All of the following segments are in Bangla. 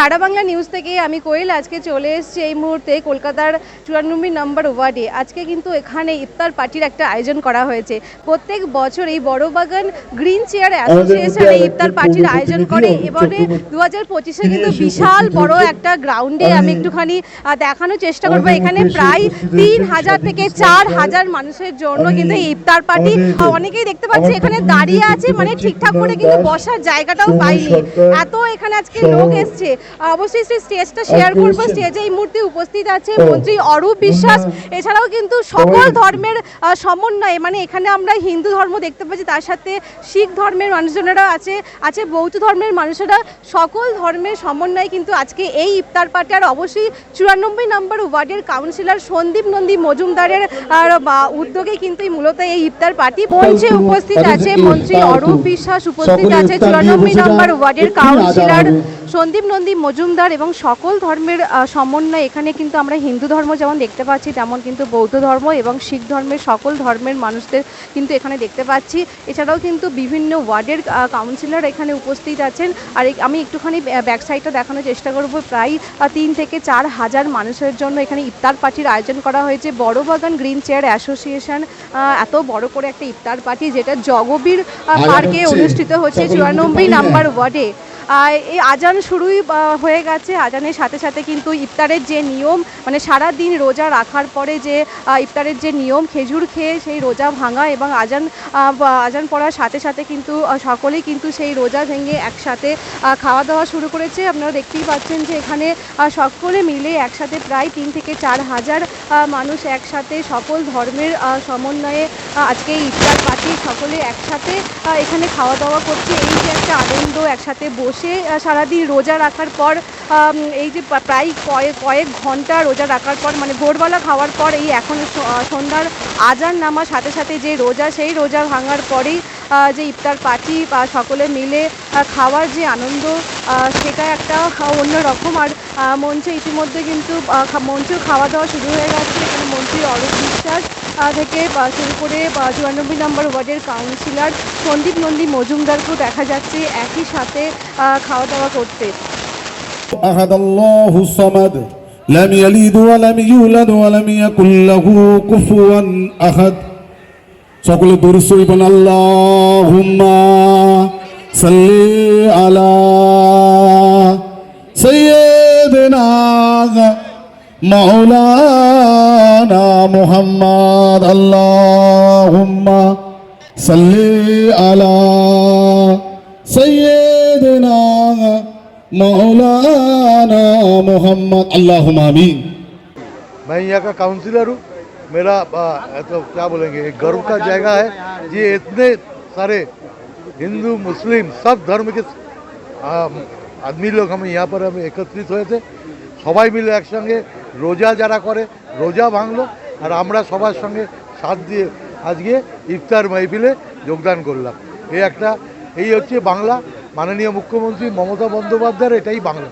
সারা বাংলা নিউজ থেকে আমি কোয়েল আজকে চলে এসেছি এই মুহূর্তে কলকাতার চুরানব্বই নম্বর ওয়ার্ডে। আজকে কিন্তু এখানে ইফতার পার্টির একটা আয়োজন করা হয়েছে। প্রত্যেক বছর এই বড় বাগান গ্রিন চেয়ার অ্যাসোসিয়েশন এই ইফতার পার্টির আয়োজন করে এবারে দু হাজার পঁচিশে কিন্তু বিশাল বড় একটা গ্রাউন্ডে আমি একটুখানি দেখানোর চেষ্টা করব। এখানে প্রায় তিন হাজার থেকে চার হাজার মানুষের জন্য কিন্তু এই ইফতার পার্টি অনেকেই দেখতে পাচ্ছি এখানে দাঁড়িয়ে আছে। মানে ঠিকঠাক করে কিন্তু বসার জায়গাটাও পাইনি। এত এখানে আজকে লোক এসছে। অবশ্যই সেই স্টেজটা শেয়ার করব। স্টেজে এই মুহূর্তে উপস্থিত আছে মন্ত্রী অরূপ বিশ্বাস। এছাড়াও কিন্তু সকল ধর্মের সমন্বয়ে মানে এখানে আমরা হিন্দু ধর্ম দেখতে পাচ্ছি তার সাথে শিখ ধর্মের মানুষজনেরা আছে আছে বৌদ্ধ ধর্মের মানুষেরা। সকল ধর্মের সমন্বয়ে কিন্তু আজকে এই ইফতার পার্টি। আর অবশ্যই চুরানব্বই নম্বর ওয়ার্ডের কাউন্সিলর সন্দীপ নন্দী মজুমদারের উদ্যোগে কিন্তু মূলত এই ইফতার পার্টি মঞ্চে উপস্থিত আছে মন্ত্রী অরূপ বিশ্বাস উপস্থিত আছে চুরানব্বই নম্বর ওয়ার্ডের কাউন্সিলর সন্দীপ নন্দী মজুমদার এবং সকল ধর্মের সমন্বয়। এখানে কিন্তু আমরা হিন্দু ধর্ম যেমন দেখতে পাচ্ছি তেমন কিন্তু বৌদ্ধ ধর্ম এবং শিখ ধর্মের সকল ধর্মের মানুষদের কিন্তু এখানে দেখতে পাচ্ছি। এছাড়াও কিন্তু বিভিন্ন ওয়ার্ডের কাউন্সিলর এখানে উপস্থিত আছেন। আর আমি একটুখানি ব্যাক সাইডটা দেখানোর চেষ্টা করব। প্রায় তিন থেকে চার হাজার মানুষের জন্য এখানে ইফতার পার্টির আয়োজন করা হয়েছে। বড় বাগান গ্রিন চেয়ার অ্যাসোসিয়েশন এত বড় করে একটা ইফতার পার্টি যেটা জগবীর পার্কে অনুষ্ঠিত হচ্ছে চুরানব্বই নাম্বার ওয়ার্ডে। আর এই আজান শুরুই হয়ে গেছে। আজানের সাথে সাথে কিন্তু ইফতারের যে নিয়ম মানে সারা দিন রোজা রাখার পরে যে ইফতারের যে নিয়ম, খেজুর খেয়ে সেই রোজা ভাঙা এবং আজান আজান পড়ার সাথে সাথে কিন্তু সকলেই কিন্তু সেই রোজা ভেঙে একসাথে খাওয়া দাওয়া শুরু করেছে। আপনারা দেখতেই পাচ্ছেন যে এখানে সকলে মিলে একসাথে প্রায় তিন থেকে চার হাজার মানুষ একসাথে সকল ধর্মের সমন্বয়ে আজকে ইফতার পার্টি সকলে একসাথে এখানে খাওয়া দাওয়া করছে। এই যে একটা আনন্দ, একসাথে বসে আহ, সারাদিন রোজা রাখার পর এই যে প্রা- প্রায় কয়েক কয়েক ঘণ্টা রোজা রাখার পর মানে ভোরবেলা খাওয়ার পর এই এখন সন্ধ্যার আজান নামার সাথে সাথে যে রোজা সেই রোজা ভাঙার পরেই যে ইফতার পার্টি বা সকলে মিলে খাওয়ার যে আনন্দ সেটা একটা অন্য রকম। আর মঞ্চে ইতিমধ্যে কিন্তু মঞ্চেও খাওয়া দাওয়া শুরু হয়ে গেছে। এখানে মন্ত্রী অরূপ বিশ্বাস থেকে আহ, শুরু করে আহ, চুরানব্বই নম্বর ওয়ার্ডের কাউন্সিলর সন্দীপ নন্দী মজুমদারকেও দেখা যাচ্ছে একই সাথে আহ, খাওয়া দাওয়া করতে أحد الله الصمد لم يلد ولم يولد ولم يكن له كفوا أحد সকলে দরুদ শরীফ আল্লাহুম্মা সাল্লি আলা সাইয়্যিদিনা মাওলানা মুহাম্মদ আল্লাহুম্মা সাল্লি আলা সাইয়্যিদিনা मौलाना मोहम्मद अल्लाहुम आमीन मैं यहाँ का काउंसिलर हूँ मेरा आ, तो क्या बोलेंगे एक गर्व का जगह है ये इतने सारे हिंदू मुस्लिम सब धर्म के आ, आदमी लोग हम यहाँ पर हम একত্রিত হয়েছে সবাই মিলে একসঙ্গে রোজা যারা করে, রোজা ভাঙলো, আর আমরা সবার সঙ্গে সাথ দিয়ে আজকে ইফতার মাহফিলে যোগদান করলাম। এই একটা, এই হচ্ছে বাংলা। মাননীয় মুখ্যমন্ত্রী মমতা বন্দ্যোপাধ্যায়ের এটাই বাংলা।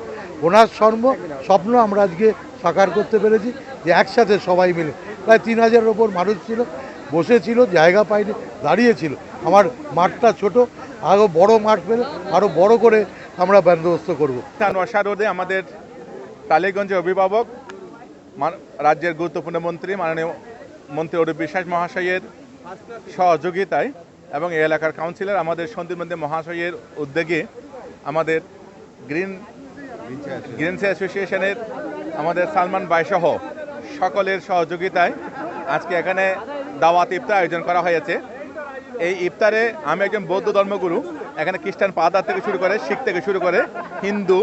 ওনার সর্ব স্বপ্ন আমরা আজকে সাকার করতে পেরেছি যে একসাথে সবাই মিলে। প্রায় তিন হাজারের ওপর মানুষ ছিল বসেছিল জায়গা পায়নি দাঁড়িয়েছিল আমার মাঠটা ছোট আরও বড় মাঠ পেলে আরও বড় করে আমরা বন্দোবস্ত করব। আমাদের টালিগঞ্জের অভিভাবক রাজ্যের গুরুত্বপূর্ণ মন্ত্রী, মাননীয় মন্ত্রী অরূপ বিশ্বাস মহাশয়ের সহযোগিতায় এবং এই এলাকার কাউন্সিলর, আমাদের সন্দীপ মন্দির মহাশয়ের উদ্যোগে আমাদের গ্রিন গ্রিনস অ্যাসোসিয়েশনের আমাদের সালমান বাইসহ সকলের সহযোগিতায় আজকে এখানে দাওয়াত ইফতার আয়োজন করা হয়েছে। এই ইফতারে আমি একজন বৌদ্ধ ধর্মগুরু, এখানে খ্রিস্টান পাদার থেকে শুরু করে শিখ থেকে শুরু করে হিন্দু,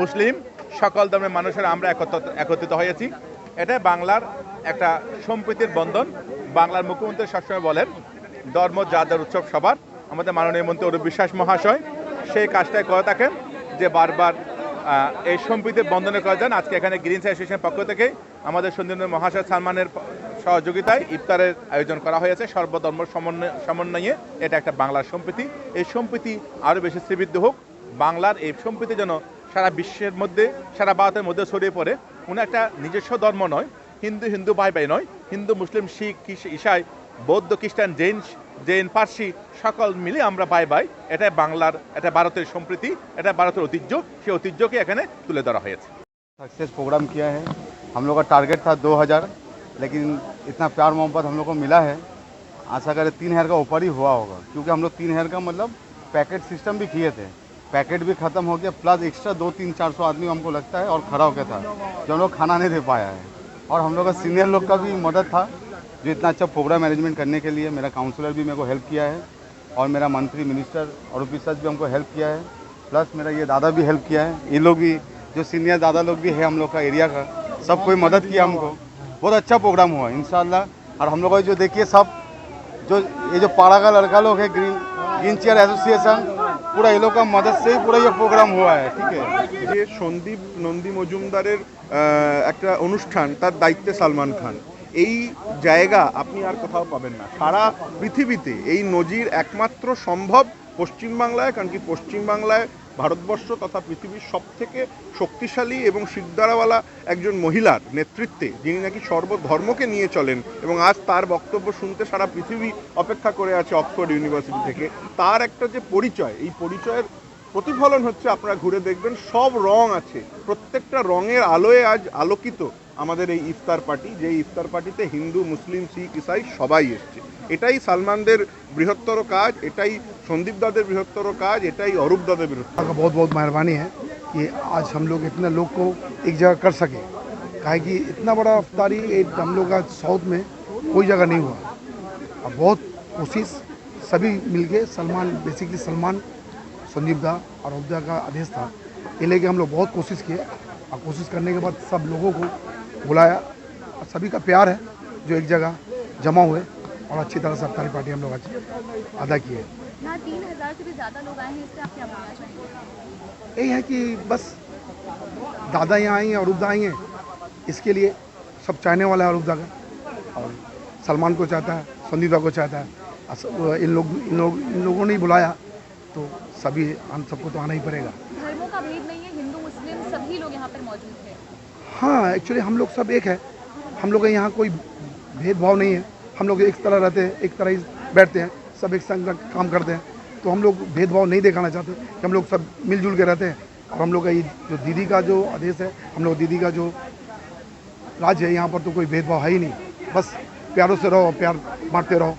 মুসলিম, সকল ধর্মের মানুষেরা আমরা একত্র, একত্রিত হয়েছি। এটা বাংলার একটা সম্প্রীতির বন্ধন। বাংলার মুখ্যমন্ত্রী সবসময় বলেন, ধর্ম যাদের উৎসব সবার। আমাদের মাননীয় মন্ত্রী অরূপ বিশ্বাস মহাশয় সেই কাজটাই করে থাকেন যে বারবার এই সম্প্রীতির বন্ধনে করে যান আজকে এখানে গ্রিনস অ্যাসোসিয়েশনের পক্ষ থেকে আমাদের সন্দীপ মহাশয় সালমানের সহযোগিতায় ইফতারের আয়োজন করা হয়েছে। সর্বধর্ম সমন্বয়, সমন্বয়ে এটা একটা বাংলার সম্প্রীতি। এই সম্প্রীতি আরও বেশি শ্রীবৃদ্ধ হোক। বাংলার এই সম্প্রীতি যেন সারা বিশ্বের মধ্যে সারা ভারতের মধ্যে ছড়িয়ে পড়ে কোনো একটা নিজস্ব ধর্ম নয় হিন্দু হিন্দু ভাই ভাই নয় হিন্দু মুসলিম শিখ ইস- ইসাই বৌদ্ধ খ্রিস্টান জৈন জৈন পার্সি সকল মিলে আমরা বাই বাই এটাই বাংলার এটা ভারতের সম্প্রীতি এটা ভারতের ঐতিহ্য সেই ঐতিহ্যকে এখানে তুলে ধরা হয়েছে सक्सेस प्रोग्राम किया है हम लोग का टारगेट था 2000 लेकिन इतना प्यार मोहब्बत हम लोग को मिला है आशा करें तीन हज़ार का ऊपर ही हुआ होगा क्योंकि हम लोग तीन हज़ार का मतलब पैकेट सिस्टम भी किए थे पैकेट भी ख़त्म हो गया प्लस एक्स्ट्रा दो तीन चार सौ आदमी हमको लगता है और खड़ा हो गया था, जो हम लोग खाना नहीं दे पाया है। और हम लोग का सीनियर लोग का भी मदद था, जो इतना अच्छा प्रोग्राम मैनेजमेंट करने के लिए। मेरा काउंसलर भी मेरे को हेल्प किया है और मेरा मंत्री मिनिस्टर और ऑफिसर्स भी हमको हेल्प किया है। प्लस मेरा ये दादा भी हेल्प किया है। ये लोग भी, जो सीनियर दादा लोग भी है हम लोग का एरिया का, सब कोई मदद किया हमको। बहुत अच्छा प्रोग्राम हुआ, इंशाल्लाह। और हम लोग जो देखिए सब, जो ये जो पाड़ा का लड़का लोग है ग्रीन ग्रीन चेयर एसोसिएशन पूरा ये लोग का मदद से ही पूरा ये प्रोग्राम हुआ है ठीक है যে সন্দীপ নন্দী মজুমদারের আহ, একটা অনুষ্ঠান তার দায়িত্বে সালমান খান এই জায়গা আপনি আর কোথাও পাবেন না সারা পৃথিবীতে এই নজির একমাত্র সম্ভব পশ্চিমবাংলায় কারণ কি পশ্চিমবাংলায় ভারতবর্ষ তথা পৃথিবীর সব থেকে শক্তিশালী এবং শিকদারাওয়ালা একজন মহিলার নেতৃত্বে, যিনি নাকি সর্বধর্মকে নিয়ে চলেন এবং আজ তার বক্তব্য শুনতে সারা পৃথিবী অপেক্ষা করে আছে অক্সফোর্ড ইউনিভার্সিটি থেকে। তার একটা যে পরিচয়, এই পরিচয়ের প্রতিফলন হচ্ছে, আপনারা ঘুরে দেখবেন, সব রং আছে। প্রত্যেকটা রঙের আলোয় আজ আলোকিত আমাদের এই ইফতার পার্টি যে ইফতার পার্টিতে হিন্দু মুসলিম শিখ ইসাই সবাই এসছে এটাই সালমানদের বৃহত্তর কাজ এটাই সন্দীপ দাদের বৃহত্তর কাজ এটাই অরূপ দাদের বৃহত্তর का बहुत बहुत मेहरबानी है कि आज हम लोग इतने लोग को एक जगह कर सके काहे कि इतना बड़ा अफ्तारी एक हम लोग का साउथ में कोई जगह नहीं हुआ अब बहुत कोशिश सभी मिलके सलमान बेसिकली सलमान संदीप दा और उद्दा का आदेश था ये लेके हम लोग बहुत कोशिश किए और कोशिश करने के बाद सब लोगों को बुलाया। और सभी का प्यार है जो एक जगह जमा हुए और अच्छी तरह से अफ्तारी पार्टी हम लोग आज अदा किए यहाँ तीन हज़ार से भी ज़्यादा लोग आए हैं यही है कि बस दादा यहाँ आई हैं अरूबदा आई हैं। इसके लिए सब चाहने वाला है अरूबदा का। और सलमान को चाहता है संदीदा को चाहता है। इन लोग इन लोग इन लोगों ने ही बुलाया तो सभी हम सबको तो आना ही पड़ेगा। धर्मों का भेद नहीं है हिंदू मुस्लिम सभी लोग यहाँ पर मौजूद हैं। हाँ एक्चुअली हम लोग सब एक है। हम लोग यहाँ कोई भेदभाव नहीं है। हम लोग एक तरह रहते हैं, एक तरह ही बैठते हैं, सब एक संग काम करते हैं। तो हम लोग भेदभाव नहीं दिखाना चाहते कि हम लोग सब मिलजुल के रहते हैं। और हम लोग का ये जो दीदी का जो आदेश है, हम लोग दीदी का जो राज है, यहाँ पर तो कोई भेदभाव है ही नहीं। बस प्यारों से रहो प्यार बांटते रहो।